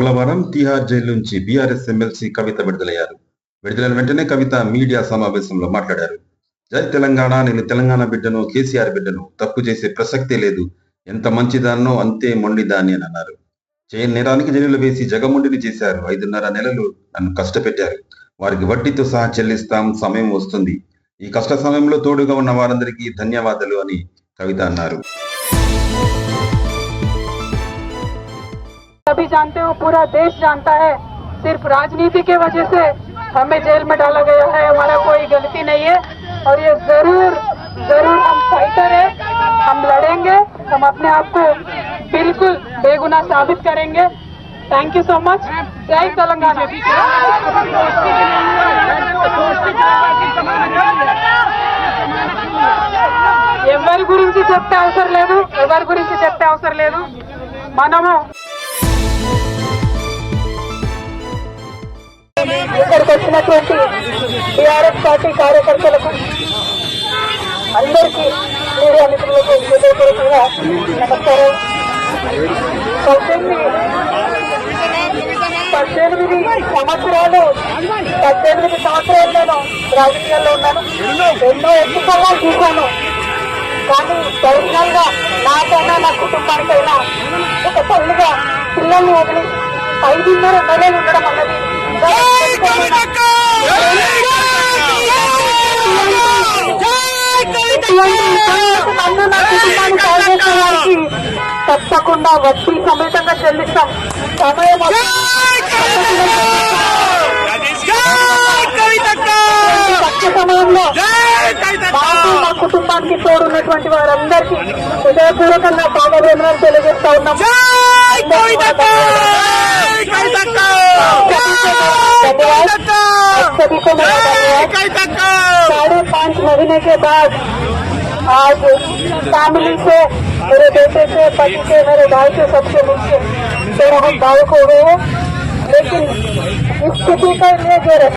మంగళవారం తిహార్ జైలు నుంచి BRS MLC Kavitha విడుదలయ్యారు. విడుదలైన వెంటనే కవిత మీడియా సమావేశంలో మాట్లాడారు. జై తెలంగాణ నేను తెలంగాణ బిడ్డను కేసీఆర్ బిడ్డను తప్పు చేసే ప్రసక్తే లేదు. ఎంత మంచిదాన్నో అంతే మొండిదాన్ని అని అన్నారు. చేయని నేరానికి జైలులో వేసి జగముండిని చేశారు. ఐదున్నర నెలలు నన్ను కష్టపెట్టారు. వారికి వడ్డీతో సహా చెల్లిస్తాం సమయం వస్తుంది. ఈ కష్ట సమయంలో తోడుగా ఉన్న వారందరికీ ధన్యవాదాలు అని కవిత అన్నారు. सभी जानते हो पूरा देश जानता है सिर्फ राजनीति के वजह से हमें जेल में डाला गया है हमारा कोई गलती नहीं है और ये जरूर जरूर हम फाइटर है हम लड़ेंगे हम अपने आप को बिल्कुल बेगुनाह साबित करेंगे थैंक यू सो मच जय तेलंगाना ఎవరి గురించి చెప్పే అవసరం లేదు ఎవరి గురించి చెప్పే అవసరం లేదు మనము టిఆర్ఎస్ పార్టీ కార్యకర్తలకు అందరికీ మీడియా మిత్రులకు హృదయపూర్వకంగా నమస్కారం. పద్దెనిమిది పద్దెనిమిది సంవత్సరాలు పద్దెనిమిది సంవత్సరాలు నేను రాజకీయాల్లో ఉన్నాను. ఎన్నో ఎన్నికల్లో చూశాను. కానీ పర్సనల్గా నాకైనా నా కుటుంబానికైనా ఒక తల్లిగా పిల్లల్ని వదిలి ఐదున్నర నెలలు ఉండడం అన్నది నన్ను నా కుటుంబాన్ని కాల్చేసిన తప్పకుండా వస్తు సమేతంగా చెల్లిస్తాం సమయం సమయంలో మాకు మా కుటుంబానికి తోడున్నటువంటి వారందరికీ హృదయపూర్వకంగా పాదవేదనలు తెలియజేస్తా ఉన్నాం ధన్యవాదాలు సాడే పాంచ్ మహిళకే బాగా आज फैमिली से, मेरे बेटे से, पति से, मेरे भाई से, सबसे मुझसे। मेरा हम भावुक हो गए हैं। लेकिन इस स्थिति पर ये जो